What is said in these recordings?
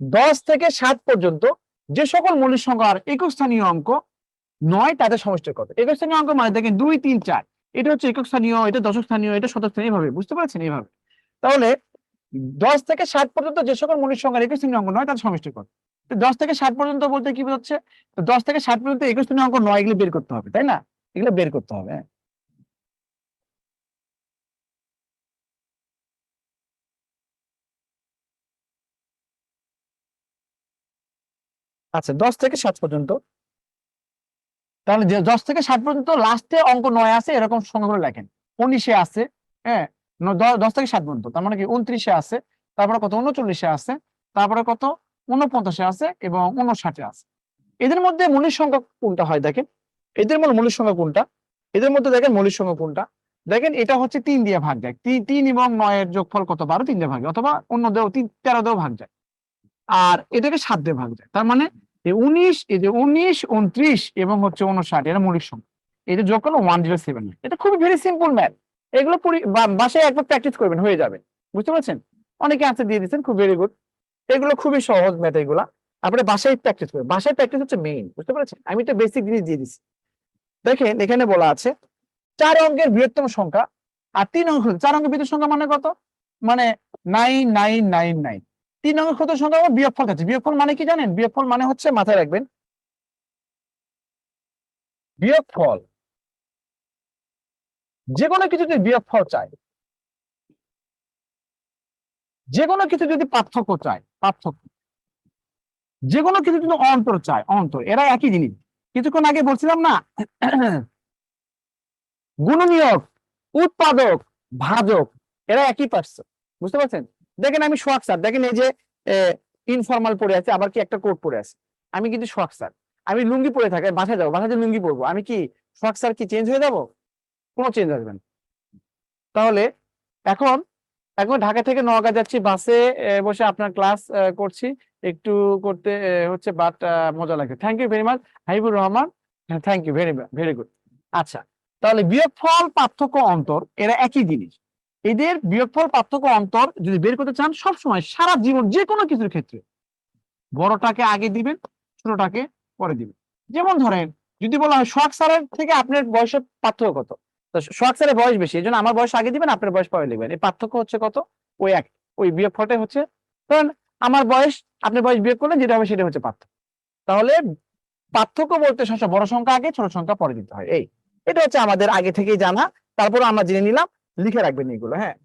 দশ থেকে সাত পর্যন্ত যে সকল মৌলিক সংখ্যার একক স্থানীয় অঙ্ক নয় তাদের সমষ্টি কত একক স্থানীয় অঙ্ক মানে দেখেন দুই, তিন, চার। এটা হচ্ছে একক স্থানীয়, এটা দশক স্থানীয়, এটা শতক স্থানীয়, এভাবে। বুঝতে পারছেন? এইভাবে তাহলে দশ থেকে ষাট পর্যন্ত যে সকল মৌলিক সংখ্যার একক স্থানীয় অঙ্ক নয় তাদের সমষ্টি কত দশ থেকে ষাট পর্যন্ত বলতে কি বোঝাচ্ছে? দশ থেকে ষাট পর্যন্ত একুশ স্থানীয় অঙ্ক নয় এগুলো বের করতে হবে, তাই না? এগুলো বের করতে হবে আচ্ছা দশ থেকে ষাট পর্যন্ত। তাহলে যে দশ থেকে ষাট পর্যন্ত লাস্টে অঙ্ক নয় আছে, এরকম সংখ্যাগুলো লেখেন। উনিশে আছে হ্যাঁ? দশ থেকে ষাট পর্যন্ত, তার মানে কি উনত্রিশে আছে, তারপরে কত? উনচল্লিশে আছে, তারপরে কত? উনপঞ্চাশে আছে এবং উনষাটে আছে। এদের মধ্যে মৌলিক সংখ্যা কোনটা হয় দেখেন? এদের মধ্যে মৌলিক সংখ্যা কোনটা? এদের মধ্যে দেখেন মৌলিক সংখ্যা কোনটা? দেখেন এটা হচ্ছে তিন দিয়ে ভাগ যায়। তিন এবং নয়ের যোগফল কত? বারো, তিন দিয়ে ভাগ যায়, অথবা অন্য দেও তিন তেরো দেও ভাগ যায়। আর এটাকে সাত দিয়ে ভাগ যায়। তার মানে এই উনিশ, এই যে উনিশ, উনত্রিশ এবং হচ্ছে উনষাট এটা মৌলিক সংখ্যা। এটা যোগ করলে ওয়ান জিরো সেভেন এটা খুবই ভেরি সিম্পল ম্যাথ এগুলো বাসায় একবার প্র্যাকটিস করবেন, হয়ে যাবে। বুঝতে পারছেন? অনেকে আনসার দিয়ে দিচ্ছেন খুব ভেরি গুড এগুলো খুবই সহজ ম্যাথ এগুলা। আপনি বাসায় প্র্যাকটিস করবেন। বাসায় প্র্যাকটিস হচ্ছে মেইন বুঝতে পেরেছেন? আমি তো বেসিক জিনিস দিয়ে দিচ্ছি দেখেন, এখানে বলা আছে, চার অঙ্কের বৃহত্তম সংখ্যা, আর তিন অঙ্ক চার অঙ্কের বৃহত্তম সংখ্যা মানে কত? মানে নাইন নাইন নাইন নাইন তিন নম্বর ক্ষুদ্র সংখ্যা আবার বিয়োগফল আছে বিয়োগফল মানে কি জানেন? বিয়োগফল মানে হচ্ছে মাথায় রাখবেন। বিয়োগফল। যে কোনো কিছু যদি বিয়োগফল চাই যে কোনো কিছু যদি পার্থক্য চায়, পার্থক্য। যে কোনো কিছু যদি অন্তর চায়, অন্তর, এরা একই জিনিস। কিছুক্ষণ আগে বলছিলাম না? গুণনীয়ক, উৎপাদক, ভাজক, এরা একই পার্সন বুঝতে পারছেন? দেখেন আমি সোহাগ স্যার, দেখেন এই যে ইনফর্মাল পরে আছে, আবার কি একটা কোট পরে আছে। আমি কিন্তু সোহাগ স্যার। আমি লুঙ্গি পরে থাকি বাসায় যাব, বাসায় লুঙ্গি পরবো, আমি কি সোহাগ স্যার কি চেঞ্জ হয়ে যাব? কোনো চেঞ্জ আসবে না। তাহলে এখন এখন ঢাকা থেকে নওগাঁ যাচ্ছি, বাসে বসে আপনার ক্লাস করছি। একটু করতে হচ্ছে বাট মজা লাগে thank you very much Haibur Rahman. Thank you very very good আচ্ছা তাহলে বিয়োগফল পার্থক্য অন্তর, এরা একই জিনিস। এদের বিয়োগফল পার্থক্য অন্তর যদি বের করতে চান, সবসময় সারা জীবন যে কোনো কিছুর ক্ষেত্রে। বড়টাকে আগে দিবেন, ছোটটাকে পরে দিবেন। যেমন ধরেন, যদি বলা হয় সোহাগ স্যারের থেকে আপনার বয়সের পার্থক্য কত? তো সোহাগ স্যারের বয়স বেশি, এই জন্য আমার বয়স আগে দিবেন, আপনার বয়স পরে লিখবেন। এই পার্থক্য হচ্ছে কত? ওই এক, ওই বিয়োগফলটাই হচ্ছে। ধরেন, আমার বয়স, আপনার বয়স বিয়োগ করলে যেটা হবে সেটা হচ্ছে পার্থক্য। তাহলে পার্থক্য বলতে সবসময় বড় সংখ্যা আগে, ছোট সংখ্যা পরে দিতে হয়। এই, এটা হচ্ছে আমাদের আগে থেকেই জানা। তারপর আমরা জেনে নিলাম লিখে রাখবেন এগুলো হ্যাঁ?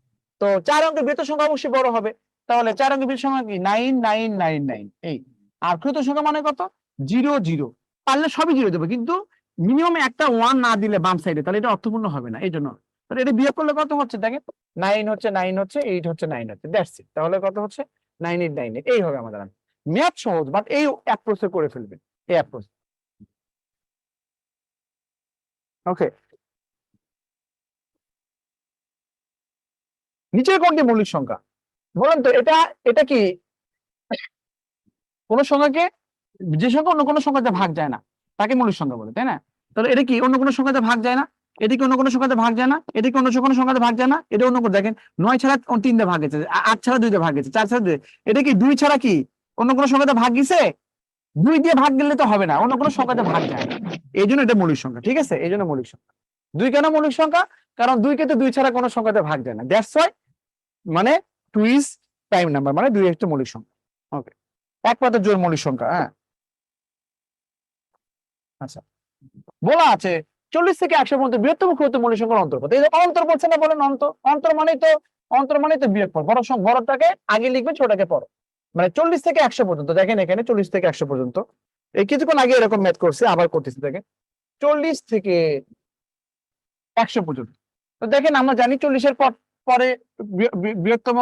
তো চার অঙ্কের বৃত্ত সংখ্যা অবশ্যই বড় হবে। তাহলে চার অঙ্কের বৃত্ত সংখ্যা কি? Nine nine nine nine. এই, আর কৃত সংখ্যা মানে কত? Zero zero. পারলে সবই জিরো দেবো, কিন্তু মিনিমাম একটা ওয়ান না দিলে বাম সাইডে তাহলে এটা অর্থপূর্ণ হবে না, এই জন্য। এটা বিয়োগ করলে কত হচ্ছে? দেখেন নাইন হচ্ছে নাইন হচ্ছে এইট হচ্ছে নাইন হচ্ছে দ্যাটস ইট তাহলে কত হচ্ছে? নাইন এইট নাইন এইট এই হবে আমাদের ম্যাথ সহজ বাট এই অ্যাপ্রোচে করে ফেলবেন, এই অ্যাপ্রোচ ওকে নিচের কোনটি মৌলিক সংখ্যা? বলেন তো, এটা এটা কি? কোন সংখ্যাকে, যে সংখ্যা অন্য কোনো সংখ্যাতে ভাগ যায় না, তাকে মৌলিক সংখ্যা বলে, তাই না? তাহলে এটা কি, অন্য কোনো সংখ্যাতে ভাগ যায় না? এটা কি অন্য কোনো সংখ্যাতে ভাগ যায় না? এটা কি অন্য কোনো সংখ্যাতে ভাগ যায় না? এটা অন্য কোনো, দেখেন, নয় ছাড়া অন্য তিনটে ভাগ গেছে আট ছাড়া দুইটা ভাগ গেছে, চার ছাড়া দুই, এটা কি দুই ছাড়া কি? অন্য কোনো সংখ্যাতে ভাগ গেছে? দুই দিয়ে ভাগ গেলে তো হবে না, অন্য কোনো সংখ্যাতে ভাগ যায় না। এই জন্য এটা মৌলিক সংখ্যা, ঠিক আছে? এই জন্য মৌলিক সংখ্যা। দুই কেন মৌলিক সংখ্যা? কারণ দুইকে তো দুই ছাড়া কোনো সংখ্যাতে ভাগ যায় না দ্যাটস ওয়াই মানে টু ইজ প্রাইম নাম্বার মানে দুই একটা মৌলিক সংখ্যা। ওকে এক পাতা জোর মৌলিক সংখ্যা হ্যাঁ? আচ্ছা। বলা আছে, চল্লিশ থেকে একশো পর্যন্ত বৃহত্তম ক্ষুদ্র মৌলিক সংখ্যার অন্তর্গত। এই যে অন্তর বলছে না বলেন অন্তর অন্তর মানে তো, অন্তর মানে তো বিয়োগ পর বড় বড়টাকে আগে লিখবে, ছোটটাকে পর মানে চল্লিশ থেকে একশো পর্যন্ত, দেখেন এখানে চল্লিশ থেকে একশো পর্যন্ত। এই কিছুক্ষণ আগে এরকম ম্যাথ করছে, আবার করতেছি, দেখেন। চল্লিশ থেকে একশো পর্যন্ত। তো দেখেন আমরা জানি চল্লিশের পর পরে বৃহত্তম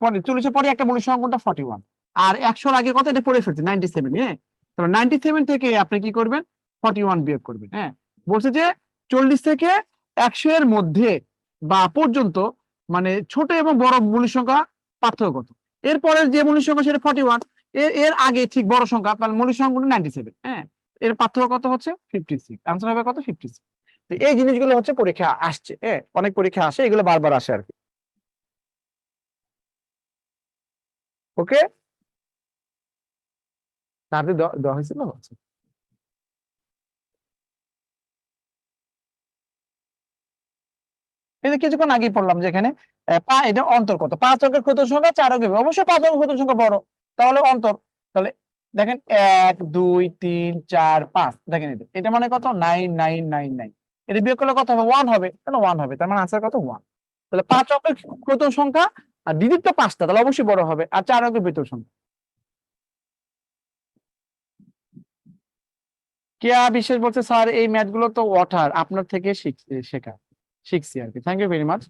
পরে চল্লিশের পরে একটা মৌলিক সংখ্যা কোনটা ফর্টি ওয়ান আর একশোর আগে কত? এটা পড়ে ফেলছে নাইনটি সেভেন হ্যাঁ? তাহলে নাইনটি সেভেন থেকে আপনি কি করবেন? ফর্টি ওয়ান বিয়োগ করবেন হ্যাঁ? বলছে যে চল্লিশ থেকে একশো এর মধ্যে বা পর্যন্ত মানে ছোট এবং বড় মৌলিক সংখ্যা পার্থক্য কত? এরপরে যে মৌলিক সংখ্যা সেটা ফর্টি ওয়ানের এর আগে ঠিক বড় সংখ্যা মৌলিক সংখ্যা নাইনটি সেভেন হ্যাঁ? এর পার্থক্য কত হচ্ছে? ফিফটি সিক্স আনসার হবে কত? ফিফটি সিক্স এই জিনিসগুলো হচ্ছে পরীক্ষা আসছে হ্যাঁ? অনেক পরীক্ষা আসে এগুলো বারবার আসে আর কি। ওকে? কিছুক্ষণ আগেই পড়লাম যে এখানে আহ, পা এটা অন্তর কত? পাঁচ অঙ্কের ক্ষুদ্র সংখ্যা চার অঙ্কের অবশ্যই পাঁচ অঙ্কের ক্ষুদ্র সংখ্যা বড়। তাহলে অন্তর তাহলে দেখেন এক দুই তিন চার পাঁচ। দেখেন এটা মানে কত? Nine nine nine nine. এটা বিয়োগ করলে কত হবে? ওয়ান হবে। কেন ওয়ান হবে? তার মানে আনসার কত? ওয়ান তাহলে পাঁচ অঙ্কের প্রথম সংখ্যা আর দ্বিতীয় তো পাঁচটা, তাহলে অবশ্যই বড় হবে। আর চার অঙ্কের ভিতর সংখ্যা। কেয়া বিশেষ বলছে, স্যার, এই ম্যাথগুলো তো ওয়াটার আপনার থেকে শেখা শিখছি আর কি। থ্যাংক ইউ ভেরি মাচ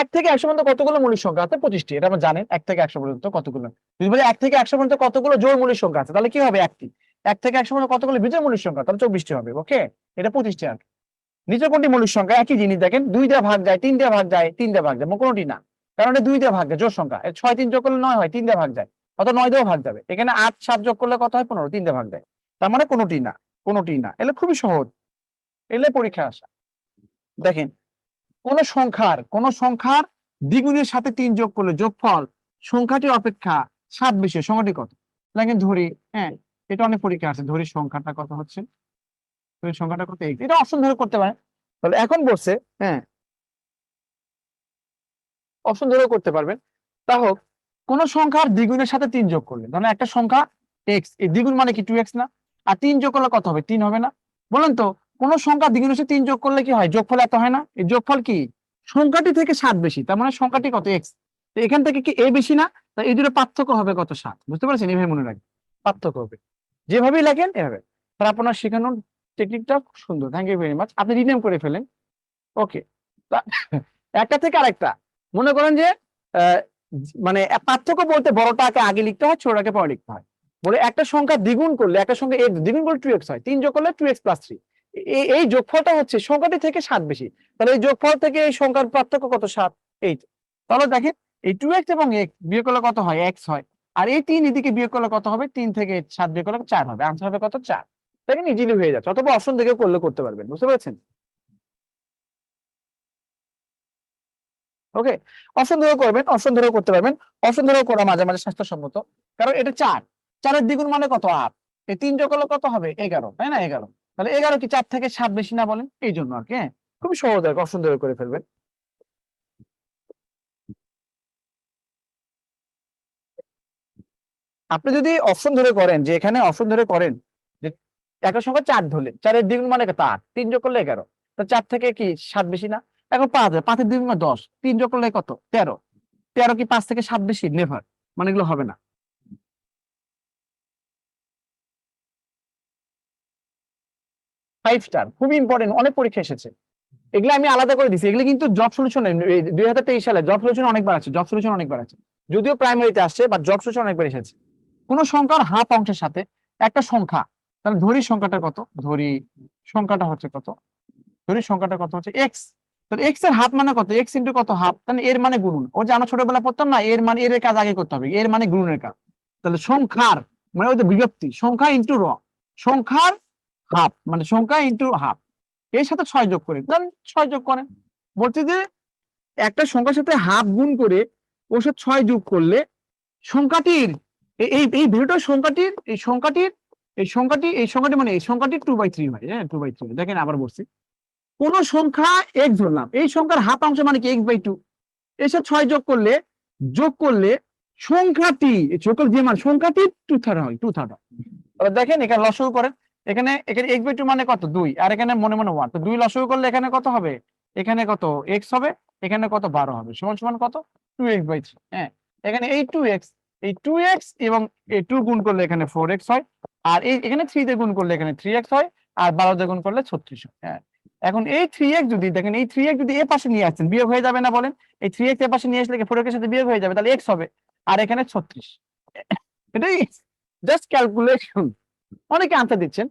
এক থেকে একশো পর্যন্ত কতগুলো মৌলিক সংখ্যা আছে? পঁচিশটি। এটা আমরা জানেন এক থেকে একশো পর্যন্ত কতগুলো। যদি বলি এক থেকে একশো পর্যন্ত কতগুলো জোড় মৌলিক সংখ্যা আছে, তাহলে কি হবে একটি? এক থেকে একশো পর্যন্ত কতগুলো বিজয় মৌলিক সংখ্যা, তাহলে চব্বিশটি হবে ওকে এটা পঁচিশটি আর। নিচে কোনটি মৌলিক সংখ্যা? একই জিনিস দেখেন, দুই দিয়ে ভাগ যায়, তিন দিয়ে ভাগ যায়, তিন দিয়ে ভাগ যায় কোনোটি? না। কারণ এটা দুই দিয়ে ভাগ যায় জোর সংখ্যা। ছয় তিন যোগ করলে নয় হয়, তিন দিয়ে ভাগ যায় অত নয় দিয়েও ভাগ যাবে। এখানে আট, সাত যোগ করলে কত হয়? পনেরো, তিন দিয়ে ভাগ যায়। তার মানে কোনোটি না কোনোটি না। এলে খুবই সহজ। এলে পরীক্ষা আসা। দেখেন কোন সংখ্যার কোন সংখ্যার দ্বিগুণের সাথে তিন যোগ করলে যোগফল সংখ্যাটি অপেক্ষা সাত বেশি, সংখ্যাটি কত? দেখেন ধরি হ্যাঁ এটা অনেক পরীক্ষা আছে, ধরি সংখ্যাটা কত হচ্ছে? ধরি সংখ্যাটা কত এটা অপশন ধরে করতে পারে তাহলে এখন বলছে হ্যাঁ অপশন ধরেও করতে পারবেন। তা হোক, কোন সংখ্যার দ্বিগুণের সাথে তিন যোগ করলে, ধরেন একটা সংখ্যা এক্স এই দ্বিগুণ মানে কি টু এক্স না? আর তিন যোগ করলে কত হবে? তিন হবে না। বলেন তো কোন সংখ্যা দ্বিগুণের সাথে তিন যোগ করলে কি হয়? যোগফল এত হয় না। এই যোগফল কি? সংখ্যাটি থেকে সাত বেশি। তার মানে সংখ্যাটি কত? এক্স তো এখান থেকে কি এ বেশি না? তা এই দুটো পার্থক্য হবে কত? সাত। বুঝতে পারছেন? এভাবে মনে রাখবেন। পার্থক্য হবে। যেভাবেই লেখেন, এভাবে। তার আপনার শেখানোর টেকনিকটা খুব সুন্দর। থ্যাংক ইউ ভেরি মাচ আপনি রিনেম করে ফেলেন। ওকে একটা থেকে আরেকটা। মনে করেন যে মানে পার্থক্য বলতে বড়টাকে আগে লিখতে হয়, ছোটটাকে পরে লিখতে হয়। বলে একটা সংখ্যা দ্বিগুণ করলে, একটা সংখ্যা দ্বিগুণ করলে টু এক্স হয়। তিন যোগ করলে টু এক্স প্লাস থ্রি এই যোগফলটা হচ্ছে সংখ্যাটি থেকে সাত বেশি। তাহলে এই যোগফল থেকে এই সংখ্যার পার্থক্য কত? সাত, এইট। তাহলে দেখেন, এই টু এক্স এবং এক্স বিয়োগ করলে কত হয়? এক্স হয়। আর এই তিন এদিকে বিয়োগ করলে কত হবে? তিন থেকে সাত বিয়োগ করলে চার হবে। আনসার হবে কত? চার। দেখেন ইজিলি হয়ে যাচ্ছে। অথবা অপশন থেকে করলে করতে পারবেন। বুঝতে পেরেছেন? ওকে অপশন ধরেও করবেন অপশন ধরেও করতে পারবেন। অপশন ধরেও করা মাঝে মাঝে স্বাস্থ্যসম্মত। কারণ এটা চার। চারের দ্বিগুণ মানে কত? আট। এই তিন যোগ করলে কত হবে? এগারো। তাই না? এগারো। তাহলে এগারো কি চার থেকে সাত বেশি না বলেন? এই জন্য আর কি হ্যাঁ। খুবই সহজ আর অপশন করে ফেলবেন। আপনি যদি অপশন ধরে করেন, যে এখানে অপশন ধরে করেন, যে একটা সংখ্যা চার ধরলেন, চারের দ্বিগুণ মানে আট তিন যোগ করলে এগারো। তো চার থেকে কি সাত বেশি না? এখন পাঁচ পাঁচের দ্বিগুণ মানে দশ, তিন যোগ করলে কত? তেরো। তেরো কি পাঁচ থেকে সাত বেশি? নেভার মানে এগুলো হবে না। ফাইভ স্টার খুবই ইম্পর্টেন্ট অনেক পরীক্ষা এসেছে। এগুলো আমি আলাদা করে দিছি, এগুলো কিন্তু জব সলিউশন দুই হাজার তেইশ সালে জব সলিউশন অনেকবার আছে জব সলিউশন অনেকবার আছে। যদিও প্রাইমারিতে আসছে বা জব সলিউশন অনেকবার এসেছে। কোন সংখ্যার হাফ অংশের সাথে একটা সংখ্যা, তাহলে ধরি সংখ্যাটা কত? ধরি সংখ্যাটা হচ্ছে কত? ধরি সংখ্যাটা কত হচ্ছে? এক্স তাহলে এক্সের হাফ মানে কত? এক্স ইন্টু কত হাফ? তাহলে এর মানে গুণন। ও যে আমরা ছোটবেলা পড়তাম না, এর মানে এর কাজ আগে করতে হবে, এর মানে গুণনের কাজ। তাহলে সংখ্যার মানে ওই যে বিভক্তি, সংখ্যা ইন্টু র সংখ্যার হাফ মানে সংখ্যা ইন্টু হাফ এর সাথে ছয় যোগ করে দেন ছয় যোগ করেন। বলছে যে, একটা সংখ্যার সাথে হাফ গুণ করে ওর সাথে ছয় যোগ করলে সংখ্যাটির এই এই ভিডিওটা সংখ্যাটির, এই সংখ্যাটির, এই সংখ্যাটি এই সংখ্যাটি মানে এই সংখ্যাটি টু বাই থ্রি হয় হ্যাঁ টু বাই থ্রি দেখেন আবার বলছি। কোন সংখ্যা এক্স ধরলাম, এই সংখ্যার হাফ অংশ মানে কি এক্স বাই টু এর সাথে ছয় যোগ করলে যোগ করলে সংখ্যাটি যোগ যে মান, সংখ্যাটি টু থার্ড হয় টু থার্ড হয় দেখেন এখানে লসগু করেন এখানে এখানে এক্স বাই টু মানে কত? দুই। আর এখানে মনে মনে ওয়ান তো দুই লসগু করলে এখানে কত হবে? এখানে কত? এক্স হবে। এখানে কত? বারো হবে। সমান সমান কত? টু এক্স বাই থ্রি হ্যাঁ। এখানে এই টু এক্স এই টু এক্স এবং এই টু গুণ করলে এখানে ফোর এক্স হয়। আর এই, এখানে থ্রি দিয়ে গুণ করলে এখানে থ্রি এক্স হয়। আর বারো দিয়ে গুণ করলে ছত্রিশ হয়। হ্যাঁ। এখন এই থ্রি এক্স যদি, দেখেন এই থ্রি এক্স যদি এ পাশে নিয়ে আসছেন, বিয়োগ হয়ে যাবে না বলেন? এই থ্রি এক্স এ পাশে নিয়ে আসলে ফোর এক্স সাথে বিয়োগ হয়ে যাবে? তাহলে এক্স হবে। আর এখানে ছত্রিশ। এটাই জাস্ট ক্যালকুলেশন অনেকে আনসার দিচ্ছেন।